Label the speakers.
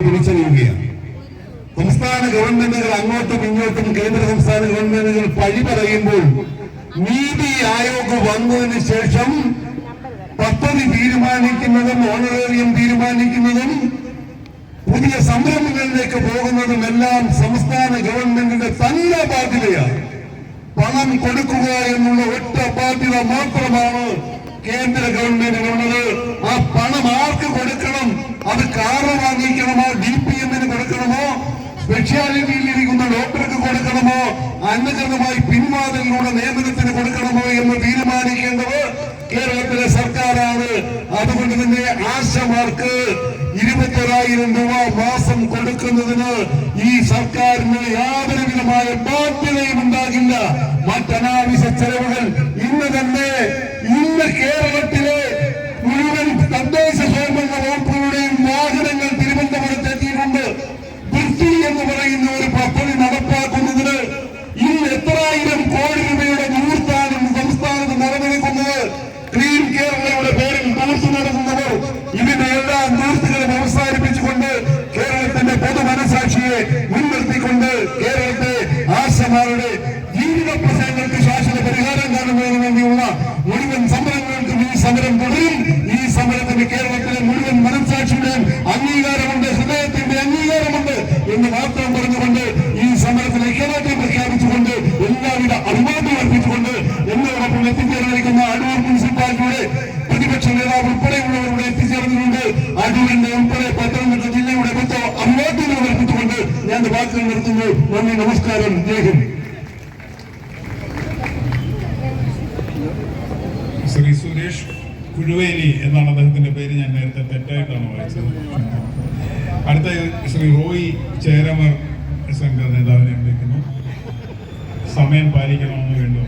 Speaker 1: തിരിച്ചറിയുകയാണ് സംസ്ഥാന ഗവൺമെന്റുകൾ അങ്ങോട്ടും ഇങ്ങോട്ടും കേന്ദ്ര സംസ്ഥാന ഗവൺമെന്റുകൾ പഴി പറയുമ്പോൾ നീതി ആയോഗ് വന്നതിന് ശേഷം പദ്ധതി തീരുമാനിക്കുന്നതും ഓണറേറിയം തീരുമാനിക്കുന്നതും പുതിയ സംരംഭങ്ങളിലേക്ക് പോകുന്നതും എല്ലാം സംസ്ഥാന ഗവൺമെന്റിന്റെ തന്നെ ബാധ്യതയാണ്. പണം കൊടുക്കുക എന്നുള്ള ഒറ്റ ബാധ്യത മാത്രമാണ് കേന്ദ്ര ഗവൺമെന്റിനുള്ളത്. ആ പണം ആർക്ക് കൊടുക്കണം സ്പെഷ്യാലിറ്റിയിൽ ഇരിക്കുന്ന ഡോക്ടർക്ക് കൊടുക്കണമോ? അന്നജനമായി പിൻവാതിലൂടെ നിയമനത്തിന് കൊടുക്കണമോ എന്ന് തീരുമാനിക്കേണ്ടത് കേരളത്തിലെ സർക്കാരാണ്. അതുകൊണ്ട് തന്നെ ആശമാർക്ക് ഇരുപത്തൊരായിരം രൂപ മാസം കൊടുക്കുന്നതിന് ഈ സർക്കാരിന് യാതൊരു വിധമായ ബാധ്യതയും ഉണ്ടാകില്ല. മറ്റനാവശ്യ ചെലവുകൾ ഇന്ന് തന്നെ ഇന്ന് കേരളത്തിലെ മുഴുവൻ തദ്ദേശ സ്വയംഭരണ വകുപ്പുകളുടെയും വാഹനങ്ങൾ മുൻനിർത്തിക്കൊണ്ട് കേരളത്തെ ആശമാരുടെ ജീവിത പ്രശ്നങ്ങൾക്ക് ശാശ്വത പരിഹാരം കാണുന്നതിന് വേണ്ടിയുള്ള മുഴുവൻ സമരങ്ങൾക്കും ഈ സമരം തുടരും. ഈ സമരത്തിന് കേരളത്തിലെ മുഴുവൻ മനസാക്ഷിയുടെയും അംഗീകാരമുണ്ട് ഹൃദയത്തിന്റെ അംഗീകാരമുണ്ട് എന്ന് മാത്രം പറഞ്ഞുകൊണ്ട് ഈ സമരത്തിന് ഐക്യദാർഢ്യം പ്രഖ്യാപിച്ചുകൊണ്ട് എല്ലാവിധ അഭിമാനം അർപ്പിച്ചുകൊണ്ട് എന്നോടൊപ്പം എത്തിച്ചേർന്നിരിക്കുന്ന അടൂർ മുനിസിപ്പാലിറ്റിയുടെ പ്രതിപക്ഷ നേതാവ് ഉൾപ്പെടെയുള്ളവരുടെ എത്തിച്ചേർന്നിട്ടുണ്ട്. അടൂരിന്റെ ഉൾപ്പെടെ എന്റെ നിർത്തുന്നു നന്ദി നമസ്കാരം ജയ ഹിന്ദ്
Speaker 2: ശ്രീ സുരേഷ് കുഴുവേലി എന്നാണ് അദ്ദേഹത്തിന്റെ പേര്. ഞാൻ നേരത്തെ തെറ്റായിട്ടാണ് വായിച്ചത്. അടുത്ത ശ്രീ റോയി ചേരമർ സംഘ നേതാവിനെ വിളിക്കുന്നു. സമയം പാലിക്കണമെന്ന് വേണ്ടി